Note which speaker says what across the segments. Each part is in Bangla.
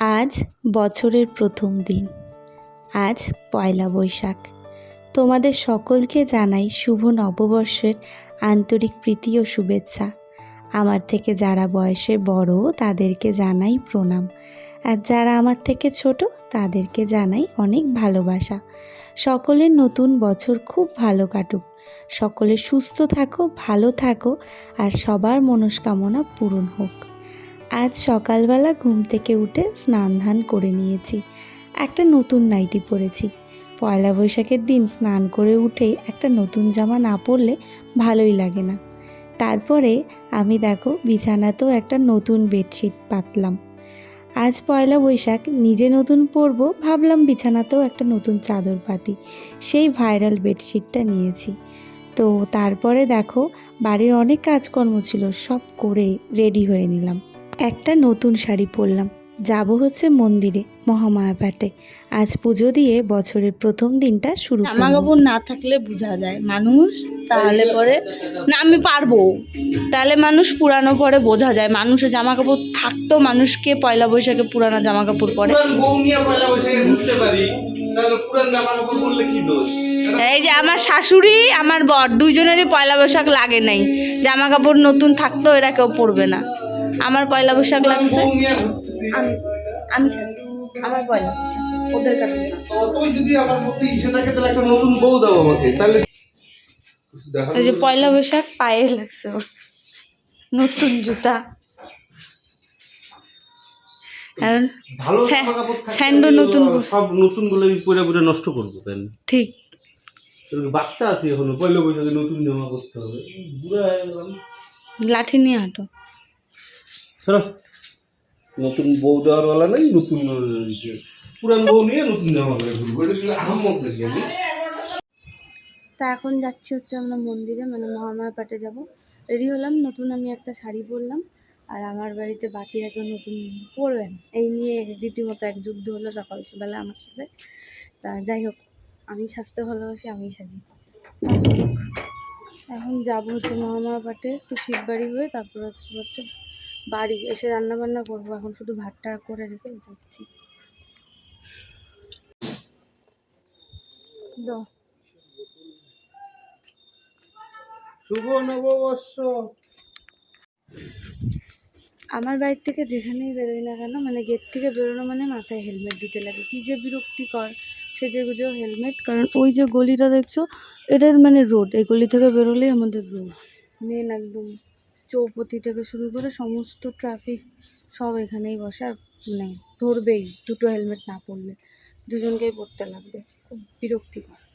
Speaker 1: আজ বছরের প্রথম দিন। আজ পয়লা বৈশাখ। তোমাদের সকলকে জানাই শুভ নববর্ষের আন্তরিক প্রীতি ও শুভেচ্ছা। আমার থেকে যারা বয়সে বড়, তাদেরকে জানাই প্রণাম। আর যারা আমার থেকে ছোট, তাদেরকে জানাই অনেক ভালোবাসা। সকলের নতুন বছর খুব ভালো কাটুক। সকলে সুস্থ থাকো, ভালো থাকো, আর সবার মনস্কামনা পূরণ হোক। আজ সকালবেলা ঘুম থেকে উঠে স্নান ধান করে নিয়েছি। একটা নতুন নাইটি পরেছি। পয়লা বৈশাখের দিন স্নান করে উঠে একটা নতুন জামা না পরলে ভালোই লাগে না। তারপরে আমি দেখো বিছানাতেও একটা নতুন বেডশিট পাতলাম। আজ পয়লা বৈশাখ, নিজে নতুন পরবো ভাবলাম বিছানাতেও একটা নতুন চাদর পাতি। সেই ভাইরাল বেডশিটটা নিয়েছি। তো তারপরে দেখো বাড়ির অনেক কাজকর্ম ছিল, সব করে রেডি হয়ে নিলাম। একটা নতুন শাড়ি পরলাম। যাব হচ্ছে মন্দিরে মহামায়াপাটে আজ পুজো দিয়ে বছরের প্রথম দিনটা শুরু
Speaker 2: জামা কাপড় না থাকলে বোঝা যায়। মানুষ তাহলে পরে না আমি পারব। তাহলে মানুষ পুরানো পরে বোঝা যায়। মানুষের জামা কাপড় থাকতো মানুষকে পয়লা বৈশাখে পুরানো জামা কাপড় পরে।
Speaker 3: পুরান বউ নিয়ে পয়লা বৈশাখে ঘুরতে পারি তাহলে পুরান জামা কাপড় পরলে কি দোষ?
Speaker 2: এই যে আমার শাশুড়ি আমার বর দুইজনেরই পয়লা বৈশাখ লাগে নাই। জামা কাপড় নতুন থাকতো এরা কেউ পরবে না। আমার পয়লা বৈশাখ লাগছে। আমি আমি আমার পয়লা বৈশাখ ওদের কাছে।
Speaker 3: যদি আমার প্রতি ইচ্ছে থাকে তাহলে একটা নতুন বউ দাও আমাকে। তাহলে দেখা
Speaker 2: যে পয়লা বৈশাখ পায়ে লাগছে ওর। নতুন জুতা।
Speaker 3: ভালো
Speaker 2: স্যান্ডো নতুন
Speaker 3: সব নতুনগুলো পরে পরে নষ্ট করব কেন
Speaker 2: ঠিক।
Speaker 3: বাচ্চা আছে এখনও? পয়লা বৈশাখে নতুন জামা করতে হবে। বুড়া হয়ে গেলাম।
Speaker 2: লাঠি নিয়ে হাঁটো।
Speaker 3: চলো। নতুন বউ দেওয়ার নাই নতুন ইয়ে, পুরান বউ নিয়ে নতুন
Speaker 2: তা এখন যাচ্ছি হচ্ছে আমরা মন্দিরে মানে মহামায়া পাটে যাব। রেডি হলাম নতুন আমি একটা শাড়ি পরলাম আর আমার বাড়িতে বাকিরা কেউ নতুন পরবেন। এই নিয়ে রীতিমতো এক যুদ্ধ হলো সকাল সকালবেলা আমার সাথে। তা যাই হোক আমি সাজতে ভালোবাসি আমি সাজি। এখন যাব হচ্ছে মহামায়া পাটে একটু শিব বাড়ি হয়ে তারপর হচ্ছে হচ্ছে বাড়ি এসে রান্না বান্না করব এখন শুধু ভাতটা করে রেখে যাচ্ছি।
Speaker 3: শুভ নববর্ষ।
Speaker 2: আমার বাড়ির থেকে যেখানেই বেরোই না কেন মানে গেট থেকে বেরোনো মানে মাথায় হেলমেট দিতে লাগে। কী যে বিরক্তিকর সেজে গুজেও হেলমেট কারণ ওই যে গলিটা দেখছ এটার মানে রোড এই গলি থেকে বেরোলেই আমাদের রোড মেন একদম। চৌপতি থেকে শুরু করে সমস্ত ট্রাফিক সব এখানেই বসে আর মানে ধরবেই, দুটো হেলমেট না পরলে। দুজনকেই পরতে লাগবে। খুব বিরক্তিকর।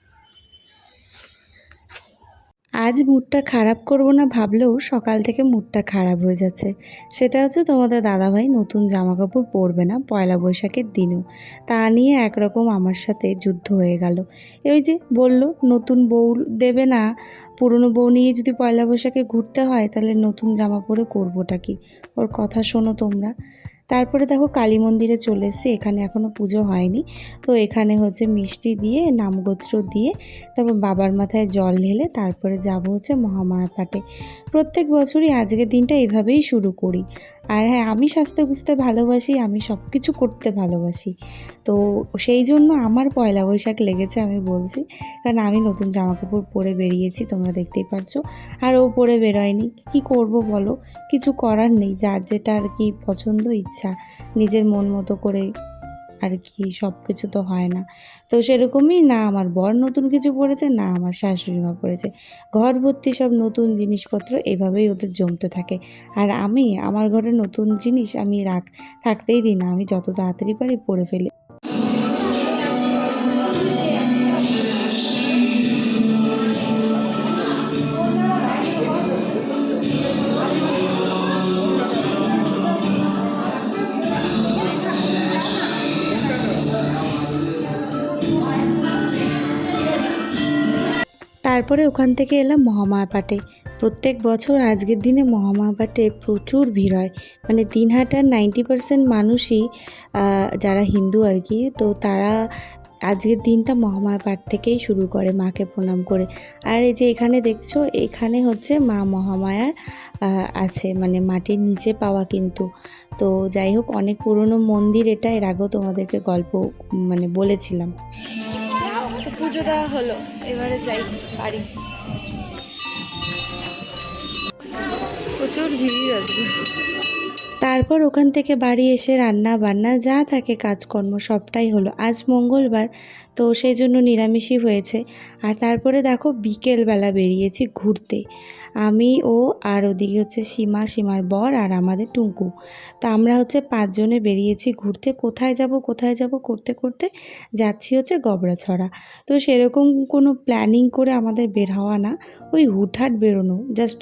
Speaker 1: আজ মুডটা খারাপ করব না ভাবলেও সকাল থেকে মুডটা খারাপ হয়ে যাচ্ছে। সেটা হচ্ছে তোমাদের দাদাভাই নতুন জামা কাপড় পরবে না পয়লা বৈশাখের দিনেও। তা নিয়ে একরকম আমার সাথে যুদ্ধ হয়ে গেল। ওই যে বলল, নতুন বউ দেবে না, পুরনো বউ নিয়ে যদি পয়লা বৈশাখে ঘুরতে হয়, তাহলে নতুন জামা পরে করবোটা কি? ওর কথা শোনো তোমরা। তারপরে দেখো কালী মন্দিরে চলে এসেছি, এখানে এখনও পুজো হয়নি। তো এখানে হচ্ছে মিষ্টি দিয়ে, নামগোত্র দিয়ে, তারপর বাবার মাথায় জল ঢেলে তারপরে যাব হচ্ছে মহামায়া পাটে প্রত্যেক বছরই আজকের দিনটা এভাবেই শুরু করি। আর হ্যাঁ আমি সাজতে গুজতে ভালোবাসি, আমি সব কিছু করতে ভালোবাসি। তো সেই জন্য আমার পয়লা বৈশাখ লেগেছে আমি বলছি, কারণ আমি নতুন জামা কাপড় পরে বেরিয়েছি, তোমরা দেখতেই পারছ। আর ও পরে বেরোয়নি, কি করব বলো? কিছু করার নেই, যার যেটা আর কি পছন্দ, ইচ্ছা। নিজের মন মতো করে আর কি সব কিছু তো হয় না। তো সেরকমই না, আমার বর নতুন কিছু পড়েছে, না আমার শাশুড়ি মা পড়েছে। ঘর ভর্তি সব নতুন জিনিসপত্র এভাবেই ওদের জমতে থাকে। আর আমি, আমার ঘরে নতুন জিনিস আমি রাখ, থাকতেই দিই না। আমি যত তাড়াতাড়ি পারি পড়ে ফেলি। তারপরে ওখান থেকে এলাম মহামায়াপাটে। প্রত্যেক বছর আজকের দিনে মহামায়াপাটে প্রচুর ভিড় হয়। মানে দিনহাটার নাইনটি পার্সেন্ট মানুষই যারা হিন্দু আর কি, তো তারা আজকের দিনটা মহামায়া পাঠ থেকেই শুরু করে মাকে প্রণাম করে। আর এই যে এখানে দেখছ, এখানে হচ্ছে মা মহামায়ার আছে। মানে মাটির নিচে পাওয়া কিন্তু। তো যাই হোক, অনেক পুরনো মন্দির এটা, এর আগেও তোমাদেরকে গল্প মানে বলেছিলাম।
Speaker 2: পুজো দেওয়া হলো এবারে যাই বাড়ি। প্রচুর ভিড় আজকে
Speaker 1: তারপর ওখান থেকে বাড়ি এসে রান্না বান্না যা থাকে কাজকর্ম সবটাই হলো। আজ মঙ্গলবার, তো সেই জন্য নিরামিষই হয়েছে। আর তারপরে দেখো বিকেলবেলা বেরিয়েছি ঘুরতে। আমি, ও আর ওদিকে হচ্ছে সীমা, সীমার বর আর আমাদের টুঙ্কু। তো আমরা হচ্ছে পাঁচজনে বেরিয়েছি ঘুরতে। কোথায় যাব কোথায় যাব করতে করতে যাচ্ছি হচ্ছে গবড়াছড়া তো সেরকম কোনো প্ল্যানিং করে আমাদের বের হওয়া না। ওই হুটহাট বেরোনো। জাস্ট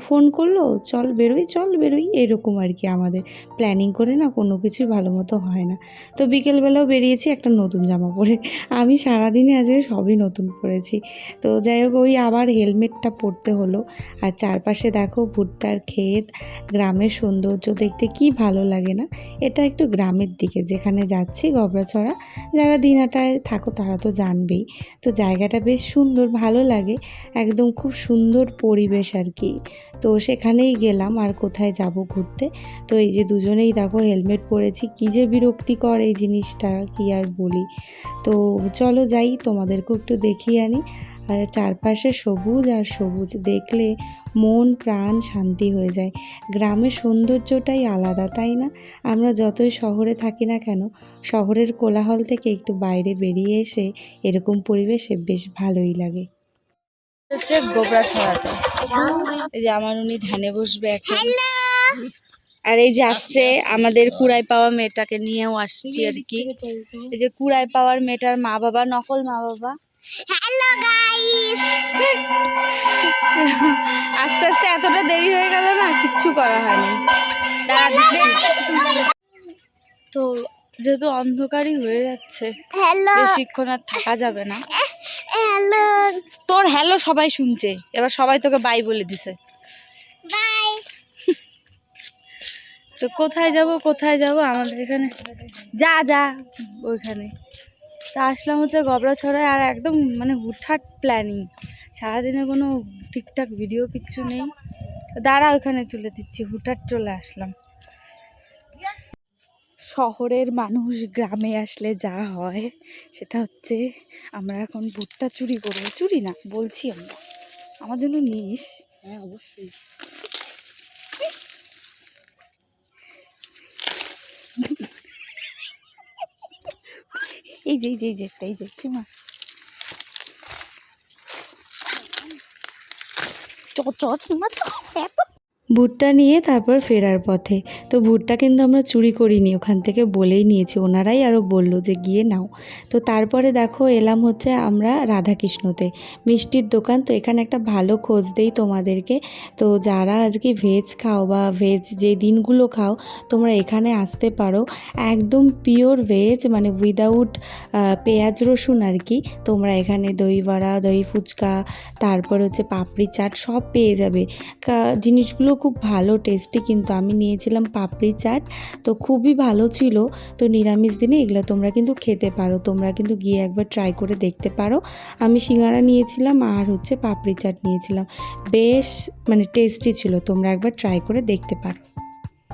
Speaker 1: ফোন করল, চল বেরোই চল বেরোই। এরকম আর কি আমাদের। প্ল্যানিং করে না কোনো কিছুই ভালো মতো হয় না। তো বিকেলবেলাও বেরিয়েছি একটা নতুন জামা পরে। আমি সারাদিনে আজকে সবই নতুন পরেছি। তো যাই হোক, ওই আবার হেলমেটটা পরতে হলো। আর চারপাশে দেখো ভুট্টার ক্ষেত, গ্রামের সৌন্দর্য দেখতে কি ভালো লাগে না? এটা একটু গ্রামের দিকে, যেখানে যাচ্ছি গবড়াছড়া। যারা দিনহাটায় থাকো তারা তো জানবেই। তো জায়গাটা বেশ সুন্দর, ভালো লাগে। একদম খুব সুন্দর পরিবেশ আর কি। তো সেখানেই গেলাম আর কোথায় যাব ঘুরতে। তো এই যে দুজনেই দেখো হেলমেট পরেছি, কী যে বিরক্তিকর এই জিনিসটা, কি আর বলি। তো চলো যাই, তোমাদেরকেও একটু দেখিয়ে আনি। আর চারপাশে সবুজ আর সবুজ, দেখলে মন প্রাণ শান্তি হয়ে যায়। গ্রামের সৌন্দর্যটাই আলাদা, তাই না? আমরা যতই শহরে থাকি না কেন, শহরের কোলাহল থেকে একটু বাইরে বেরিয়ে এসে এরকম পরিবেশে বেশ ভালোই লাগে।
Speaker 2: হচ্ছে গোবরা ছড়াতে। এই যে আমার উনি ধ্যানে বসবে এখন। আর এই যে আসছে আমাদের কুড়াই পাওয়া মেয়েটাকে নিয়েও আসছি আর কি। এই যে কুড়াই পাওয়ার মেয়েটার মা বাবা নকল মা বাবা। আস্তে আস্তে এতটা দেরি হয়ে গেল না কিচ্ছু করা হয়নি। তো যেহেতু অন্ধকারই হয়ে যাচ্ছে বেশিক্ষণ আর থাকা যাবে না। তোর হ্যালো সবাই শুনছে এবার সবাই তোকে বাই বলে দিছে। বাই তো কোথায় যাব কোথায় যাব? আমাদের এখানে যা যা ওইখানে। তা আসলাম হচ্ছে গবড়াছড়ায় আর একদম মানে হুটহাট প্ল্যানিং সারাদিনে কোনো ঠিকঠাক ভিডিও কিচ্ছু নেই। দাঁড়া ওখানে তুলে দিচ্ছি। হুটহাট চলে আসলাম। শহরের মানুষ গ্রামে আসলে যা হয় সেটা হচ্ছে আমরা এখন ভুট্টা চুরি করব চুরি না বলছি আমরা। আমার জন্য নিস। হ্যাঁ অবশ্যই। এই যে এই যে এই যে একটা এই যে সীমা চ চ সীমা তো এত
Speaker 1: ভুট্টা নিয়ে তারপর ফেরার পথে। তো ভুট্টা কিন্তু আমরা চুরি করিনি, ওখান থেকে বলেই নিয়েছি। ওনারাই আরও বলল যে, গিয়ে নাও। তো তারপরে দেখো, এলাম হচ্ছে আমরা রাধাকৃষ্ণতে। মিষ্টির দোকান, তো এখানে একটা ভালো খোঁজ দেই তোমাদেরকে। তো যারা আজকে ভেজ খাও বা ভেজ যে দিনগুলো খাও, তোমরা এখানে আসতে পারো। একদম পিওর ভেজ মানে উইদাউট পেঁয়াজ রসুন আর কি, তোমরা এখানে দই বড়া, দই ফুচকা, তারপর হচ্ছে পাপড়ি চাট সব পেয়ে যাবে। জিনিসগুলো খুব ভালো টেস্টি কিন্তু আমি নিয়েছিলাম পাপড়ি চাট, তো খুবই ভালো ছিল। তো নিরামিষ দিনে এগুলো তোমরা কিন্তু খেতে পারো, তোমরা কিন্তু গিয়ে একবার ট্রাই করে দেখতে পারো। আমি সিঙ্গারা নিয়েছিলাম আর হচ্ছে পাপড়ি চাট নিয়েছিলাম। বেশ মানে টেস্টি ছিল, তোমরা একবার ট্রাই করে দেখতে পারো।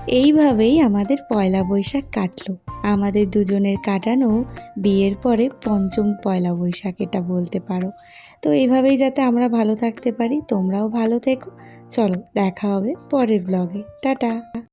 Speaker 1: এইভাবেই আমাদের পয়লা বৈশাখ কাটলো। আমাদের দুজনের কাটানো বিয়ের পরে পঞ্চম পয়লা বৈশাখ এটা বলতে পারো। তো এইভাবেই যাতে আমরা ভালো থাকতে পারি, তোমরাও ভালো থেকো। চলো, দেখা হবে পরের ব্লগে টাটা।